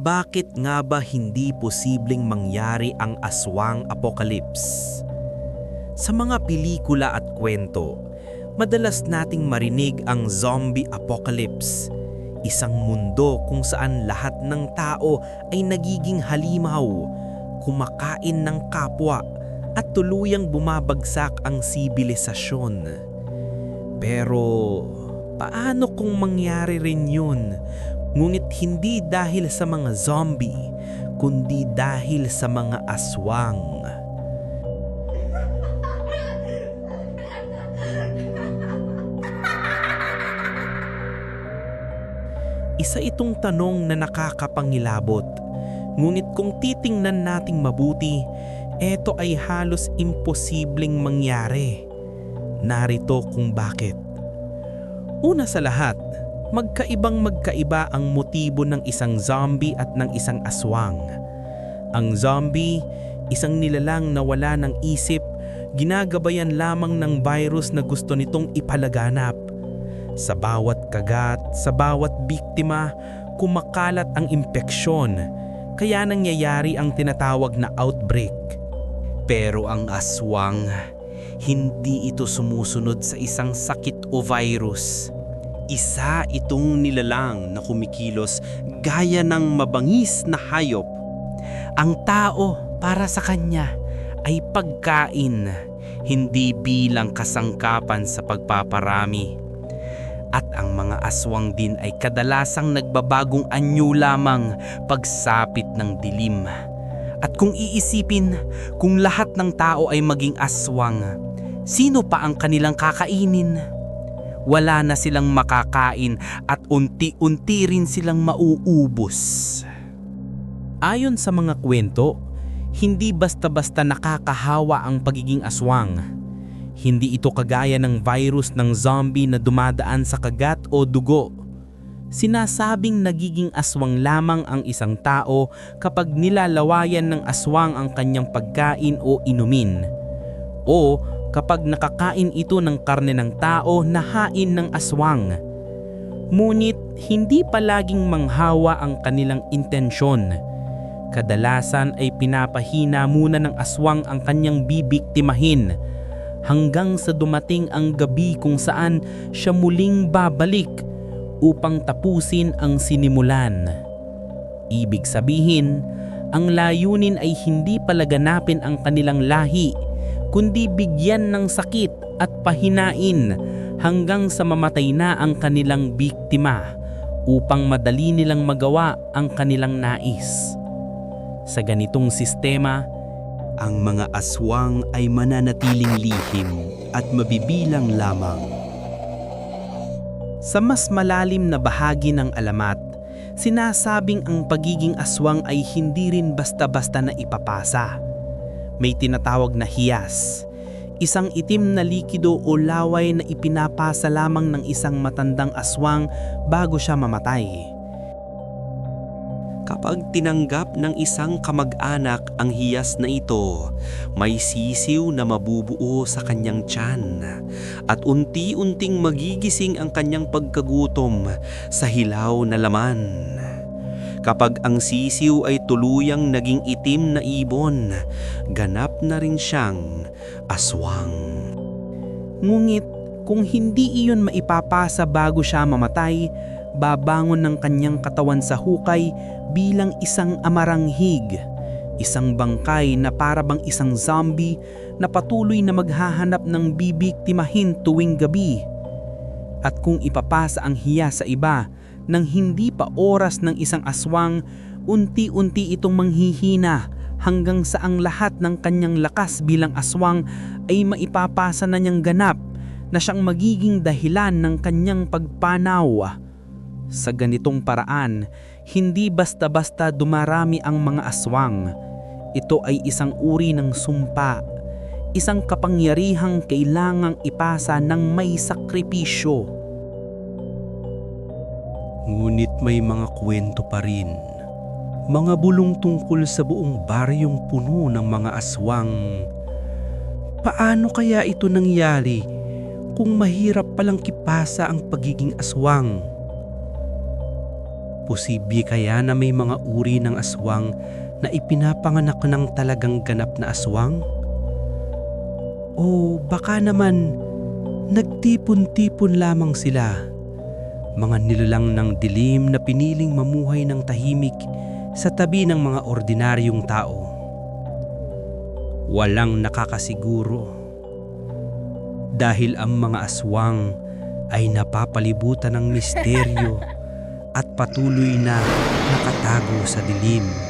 Bakit nga ba hindi posibleng mangyari ang aswang apocalypse? Sa mga pelikula at kwento, madalas nating marinig ang zombie apocalypse. Isang mundo kung saan lahat ng tao ay nagiging halimaw, kumakain ng kapwa, at tuluyang bumabagsak ang sibilisasyon. Pero paano kung mangyari rin yun? Ngunit hindi dahil sa mga zombie, kundi dahil sa mga aswang. Isa itong tanong na nakakapangilabot. Ngunit kung titingnan nating mabuti, ito ay halos imposibleng mangyari. Narito kung bakit. Una sa lahat, magkaibang magkaiba ang motibo ng isang zombie at ng isang aswang. Ang zombie, isang nilalang na wala ng isip, ginagabayan lamang ng virus na gusto nitong ipalaganap. Sa bawat kagat, sa bawat biktima, kumakalat ang impeksyon, kaya nangyayari ang tinatawag na outbreak. Pero ang aswang, hindi ito sumusunod sa isang sakit o virus. Isa itong nilalang na kumikilos gaya ng mabangis na hayop. Ang tao para sa kanya ay pagkain, hindi bilang kasangkapan sa pagpaparami. At ang mga aswang din ay kadalasang nagbabagong anyo lamang pagsapit ng dilim. At kung iisipin, kung lahat ng tao ay maging aswang, sino pa ang kanilang kakainin? Wala na silang makakain at unti-unti rin silang mauubos. Ayon sa mga kwento, hindi basta-basta nakakahawa ang pagiging aswang. Hindi ito kagaya ng virus ng zombie na dumadaan sa kagat o dugo. Sinasabing nagiging aswang lamang ang isang tao kapag nilalawayan ng aswang ang kanyang pagkain o inumin. O kapag nakakain ito ng karne ng tao na hain ng aswang. Ngunit hindi palaging manghawa ang kanilang intensyon. Kadalasan ay pinapahina muna ng aswang ang kanyang bibiktimahin hanggang sa dumating ang gabi kung saan siya muling babalik upang tapusin ang sinimulan. Ibig sabihin, ang layunin ay hindi palaganapin ang kanilang lahi, kundi bigyan ng sakit at pahinain hanggang sa mamatay na ang kanilang biktima upang madali nilang magawa ang kanilang nais. Sa ganitong sistema, ang mga aswang ay mananatiling lihim at mabibilang lamang. Sa mas malalim na bahagi ng alamat, sinasabing ang pagiging aswang ay hindi rin basta-basta na ipapasa. May tinatawag na hiyas, isang itim na likido o laway na ipinapasa lamang ng isang matandang aswang bago siya mamatay. Kapag tinanggap ng isang kamag-anak ang hiyas na ito, may sisiw na mabubuo sa kanyang tiyan at unti-unting magigising ang kanyang pagkagutom sa hilaw na laman. Kapag ang sisiw ay tuluyang naging itim na ibon, ganap na rin siyang aswang. Ngunit kung hindi iyon maipapasa bago siya mamatay, babangon ng kanyang katawan sa hukay bilang isang amaranghig, isang bangkay na parabang isang zombie na patuloy na maghahanap ng bibiktimahin tuwing gabi. At kung ipapasa ang hiya sa iba nang hindi pa oras ng isang aswang, unti-unti itong manghihina hanggang sa ang lahat ng kanyang lakas bilang aswang ay maipapasa na niyang ganap na siyang magiging dahilan ng kanyang pagpanaw. Sa ganitong paraan, hindi basta-basta dumarami ang mga aswang. Ito ay isang uri ng sumpa, isang kapangyarihang kailangang ipasa ng may sakripisyo. Ngunit may mga kwento pa rin. Mga bulong tungkol sa buong baryong puno ng mga aswang. Paano kaya ito nangyari kung mahirap palang kipasa ang pagiging aswang? Posible kaya na may mga uri ng aswang na ipinapanganak ng talagang ganap na aswang? O baka naman nagtipon-tipon lamang sila. Mga nilulang ng dilim na piniling mamuhay ng tahimik sa tabi ng mga ordinaryong tao. Walang nakakasiguro. Dahil ang mga aswang ay napapalibutan ng misteryo at patuloy na nakatago sa dilim.